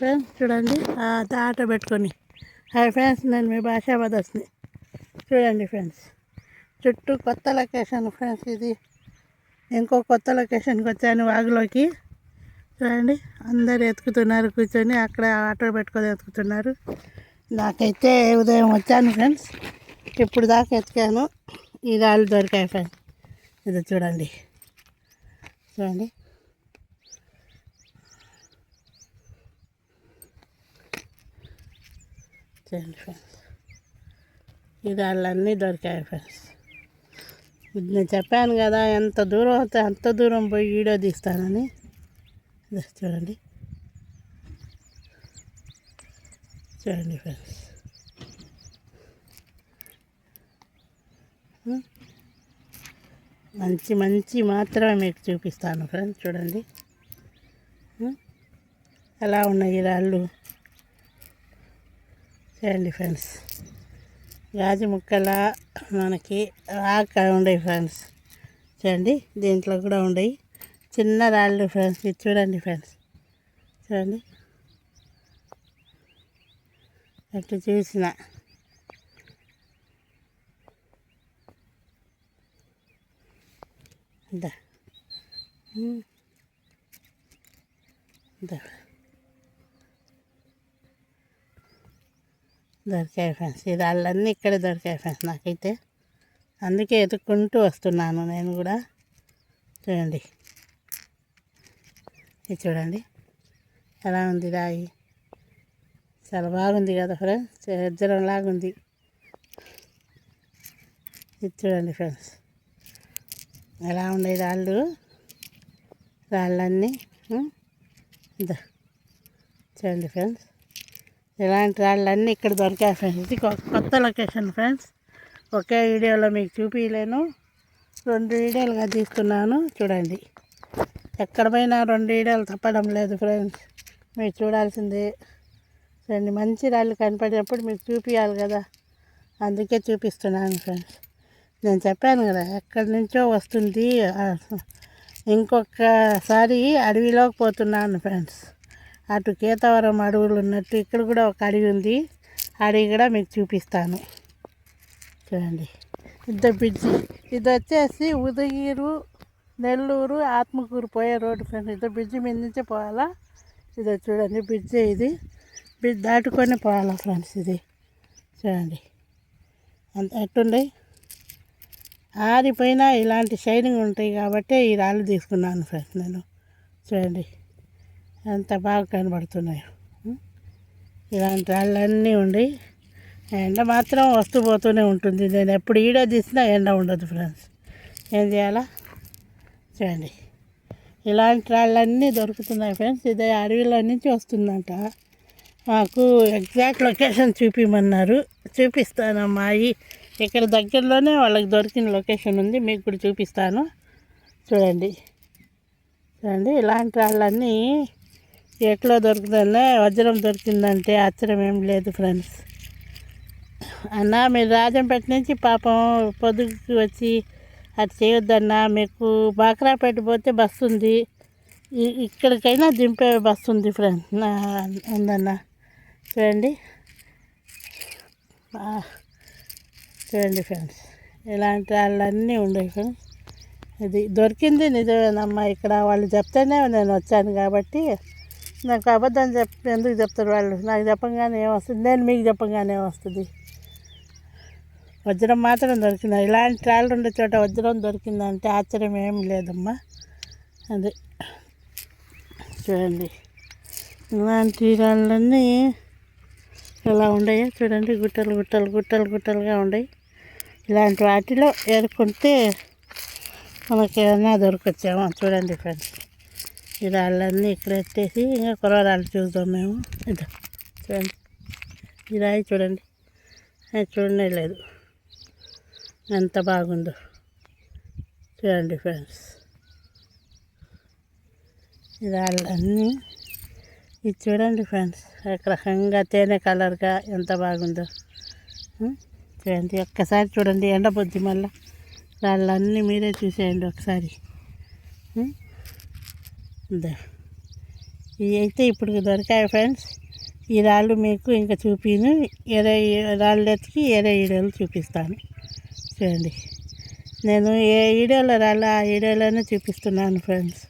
Friends చూడండి. ఆ తాట పెట్టుకొని. హాయ్ ఫ్రెండ్స్ నేను మీ భాషాబాద్ చూడండి ఫ్రెండ్స్. చుట్టూ కొత్త లొకేషన్ ఫ్రెండ్స్ ఇది. ఇంకో కొత్త లొకేషన్కి వచ్చాను వాగులోకి. చూడండి. అందరు ఎత్తుకుతున్నారు కూర్చొని అక్కడ ఆటో పెట్టుకొని ఎత్తుకుతున్నారు. నాకైతే ఉదయం వచ్చాను ఫ్రెండ్స్. ఇప్పుడు దాకా ఎత్తుకాను. ఈ రాళ్ళు దొరికాయి ఫ్రెండ్స్. ఇది చూడండి. చూడండి. చూడండి ఫ్రెండ్స్ ఈ రాళ్ళన్నీ దొరికాయి ఫ్రెండ్స్ ఇది నేను చెప్పాను కదా ఎంత దూరం అవుతే అంత దూరం పోయి వీడియో తీస్తానని. చూడండి. చూడండి ఫ్రెండ్స్ మంచి మంచి మాత్రమే మీకు చూపిస్తాను ఫ్రెండ్స్ చూడండి. ఎలా ఉన్నాయి రాళ్ళు? చూడండి ఫ్రెండ్స్. గాజు ముక్కల మనకి రాక ఉండయి ఫ్రెండ్స్. చూడండి దీంట్లో కూడా ఉండయి. చిన్న రాళ్ళు ఫ్రెండ్స్ ఇది చూడండి ఫ్రెండ్స్. చూడండి. అట్లా చూసిన. అంతా దొరికాయి ఫ్రెండ్స్ ఈ రాళ్ళన్నీ ఇక్కడే దొరికాయి ఫ్రెండ్స్ నాకైతే. అందుకే ఎత్తుక్కుంటూ వస్తున్నాను నేను కూడా. చూడండి. ఇది చూడండి. ఎలా ఉంది రాయి? చాలా బాగుంది కదా ఫ్రెండ్స్ వజ్రం లాగా ఉంది. ఇది చూడండి ఫ్రెండ్స్ ఎలా ఉన్నాయి రాళ్ళు? రాళ్ళన్నీ? ఉం? చూడండి ఫ్రెండ్స్ ఇలాంటి రాళ్ళన్నీ ఇక్కడ దొరికాయి ఫ్రెండ్స్ ఇది కొత్త లొకేషన్ ఫ్రెండ్స్ ఒకే వీడియోలో మీకు చూపించలేను రెండు వీడియోలుగా తీస్తున్నాను. చూడండి. ఎక్కడ పోయినా రెండు వీడియోలు తప్పడం లేదు ఫ్రెండ్స్ మీరు చూడాల్సిందే. రెండు మంచి రాళ్ళు కనపడినప్పుడు మీకు చూపించాలి కదా. అందుకే చూపిస్తున్నాను ఫ్రెండ్స్ నేను చెప్పాను కదా ఎక్కడి నుంచో వస్తుంది. ఇంకొకసారి అడవిలోకి పోతున్నాను ఫ్రెండ్స్ అటు కేతవరం అడవులు ఉన్నట్టు ఇక్కడ కూడా ఒక అడవి ఉంది. అడవి కూడా మీకు చూపిస్తాను. చూడండి. ఇద్దరు బ్రిడ్జి. ఇది వచ్చేసి ఉదయగిరు నెల్లూరు ఆత్మకూరు పోయే రోడ్డు ఫ్రెండ్స్. ఇద్దరు బ్రిడ్జి మీద నుంచే పోవాలా? ఇది చూడండి బ్రిడ్జే ఇది. బ్రిడ్జ్ దాటుకొని పోవాలా ఫ్రెండ్స్ ఇది. చూడండి. అంత ఎట్టుండే? ఆరిపోయినా ఇలాంటి షైనింగ్ ఉంటాయి కాబట్టి ఈ రాళ్ళు తీసుకున్నాను ఫ్రెండ్స్ నేను. చూడండి. ఎంత బాగా కనబడుతున్నాయి. ఇలాంటి రాళ్ళన్నీ ఉండి ఎండ మాత్రం వస్తూ పోతూనే ఉంటుంది. నేను ఎప్పుడు ఈడ తీసినా ఎండ ఉండదు ఫ్రెండ్స్. ఏం చేయాలా? చూడండి. ఇలాంటి రాళ్ళన్నీ దొరుకుతున్నాయి ఫ్రెండ్స్. ఇదే అడవిలో నుంచి వస్తుందంట. మాకు ఎగ్జాక్ట్ లొకేషన్ చూపించమన్నారు చూపిస్తానమ్మా. అమ్మాయి ఇక్కడ దగ్గరలోనే వాళ్ళకి దొరికిన లొకేషన్ ఉంది. మీకు కూడా చూపిస్తాను. చూడండి. చూడండి ఇలాంటి రాళ్ళన్నీ ఎట్లా దొరుకుతుందంటే వజ్రం దొరికిందంటే ఆశ్చర్యం ఏం లేదు ఫ్రెండ్స్. అన్న మీరు రాజంపేట నుంచి పాపం పొద్దుకి వచ్చి అది చేయొద్దన్నా మీకు బాక్రాపేట పోతే బస్సు ఉంది. ఇక్కడికైనా దింపే బస్సు ఉంది ఫ్రెండ్. నా ఉందన్న. చూడండి. చూడండి ఫ్రెండ్స్. ఇలాంటి వాళ్ళన్నీ ఉండవు ఫ్రెండ్స్. ఇది దొరికింది నిజమేనమ్మా ఇక్కడ వాళ్ళు చెప్తేనే నేను వచ్చాను కాబట్టి నాకు అబద్ధం చెప్ ఎందుకు చెప్తారు వాళ్ళు? నాకు చెప్పంగానే ఏమొస్తుంది? నేను మీకు చెప్పంగానే వస్తుంది వజ్రం మాత్రం దొరికింది. ఇలాంటి రాళ్ళు ఉండే చోట వజ్రం దొరికిందంటే ఆశ్చర్యం ఏం లేదమ్మా. అది. చూడండి. ఇలాంటి రాళ్ళన్నీ ఎలా ఉన్నాయో చూడండి. గుట్టలు గుట్టలు గుట్టలు గుట్టలుగా ఉన్నాయి ఇలాంటి వాటిలో ఏరుకుంటే మనకి ఏమైనా దొరకొచ్చామో. చూడండి ఫ్రెండ్స్. ఈ రాళ్ళన్నీ ఇక్కడ ఎత్తేసి ఇంకా కుర్రరాళ్ళు చూద్దాం మేము. ఇదో చూడండి. ఈ రాయి చూడండి. అది చూడనే లేదు. ఎంత బాగుందో. చూడండి ఫ్రెండ్స్. ఈ రాళ్ళన్నీ ఇది చూడండి ఫ్రెండ్స్. రకంగా తేనె కలర్గా ఎంత బాగుందో. చూడండి. ఒక్కసారి చూడండి. ఎండబొద్ది మళ్ళీ. రాళ్ళన్నీ మీరే చూసేయండి ఒకసారి. ఇవి అయితే ఇప్పుడు దొరికాయి ఫ్రెండ్స్. ఈ రాళ్ళు మీకు ఇంకా చూపిను. ఇరవై రాళ్ళు ఎత్తికి ఎరే వీడియోలు చూపిస్తాను. చూడండి. నేను ఏ వీడియోలో రాళ్ళు ఆ వీడియోలోనే చూపిస్తున్నాను ఫ్రెండ్స్.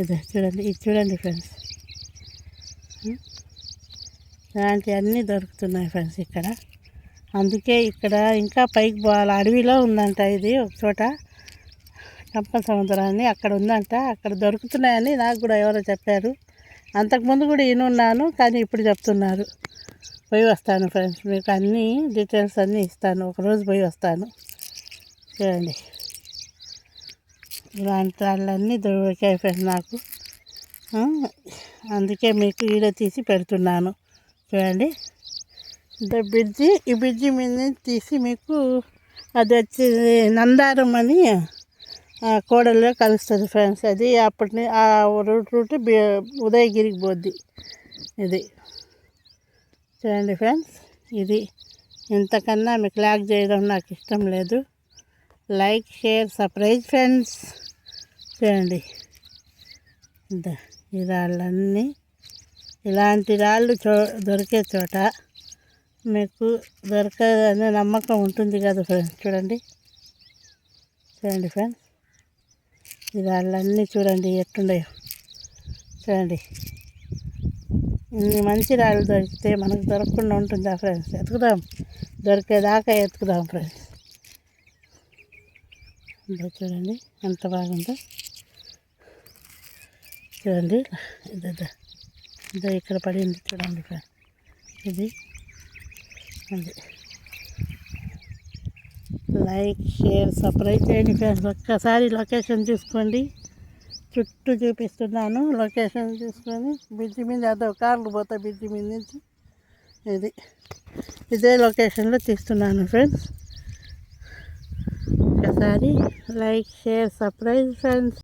ఇది చూడండి. ఇది చూడండి ఫ్రెండ్స్. ఇలాంటివన్నీ దొరుకుతున్నాయి ఫ్రెండ్స్ ఇక్కడ. అందుకే ఇక్కడ ఇంకా పైకి పోవాలి అడవిలో ఉందంట ఇది ఒక చోట. కనక సముద్రం అని అక్కడ ఉందంట. అక్కడ దొరుకుతున్నాయని నాకు కూడా ఎవరో చెప్పారు. అంతకుముందు కూడా ఈయనున్నాను కానీ ఇప్పుడు చెప్తున్నారు. పోయి వస్తాను ఫ్రెండ్స్ మీకు అన్నీ డీటెయిల్స్ అన్నీ ఇస్తాను. ఒకరోజు పోయి వస్తాను. చూడండి. ఇలాంటి వాళ్ళన్నీ దొరికాయి ఫ్రెండ్స్ నాకు. అందుకే మీకు వీడియో తీసి పెడుతున్నాను. చూడండి. బ్రిడ్జి ఈ బ్రిడ్జి మీద తీసి మీకు అది వచ్చి నందారం అని కోడల్లో కలుస్తుంది ఫ్రెండ్స్. అది అప్పటి ఆ రూట్ రూట్ ఉదయగిరికి పోద్ది. ఇది. చూడండి ఫ్రెండ్స్. ఇది. ఇంతకన్నా మీకు లాక్ చేయడం నాకు ఇష్టం లేదు. Like share surprise friends. చూడండి. ఈ రాళ్ళన్నీ ఇలాంటి రాళ్ళు చో దొరికే చోట మీకు దొరకదనే నమ్మకం ఉంటుంది కదా ఫ్రెండ్స్. చూడండి. చూడండి ఫ్రెండ్స్. ఈ రాళ్ళన్నీ చూడండి ఎట్టుండయో చూడండి. ఇన్ని మంచి రాళ్ళు దొరికితే మనకు దొరకకుండా ఉంటుందా ఫ్రెండ్స్. ఎతుకుదాం దొరికేదాకా ఎతుకుదాం ఫ్రెండ్స్. ఇదో చూడండి ఎంత బాగుందో. చూడండి ఇదో ఇదో. ఇదో ఇక్కడ పడింది చూడండి ఫ్రెండ్స్. ఇది. అది లైక్ షేర్ సబ్స్క్రైబ్ చేయండి ఫ్రెండ్స్. ఒక్కసారి లొకేషన్ చూసుకోండి. చుట్టూ చూపిస్తున్నాను. లొకేషన్ చూసుకొని బ్రిడ్జి మీద అదో కార్లు పోతాయి బ్రిడ్జి మీద నుంచి. ఇది ఇదే లొకేషన్లో తీస్తున్నాను ఫ్రెండ్స్. ఒకసారి లైక్ షేర్ సబ్స్క్రైబ్ ఫ్రెండ్స్.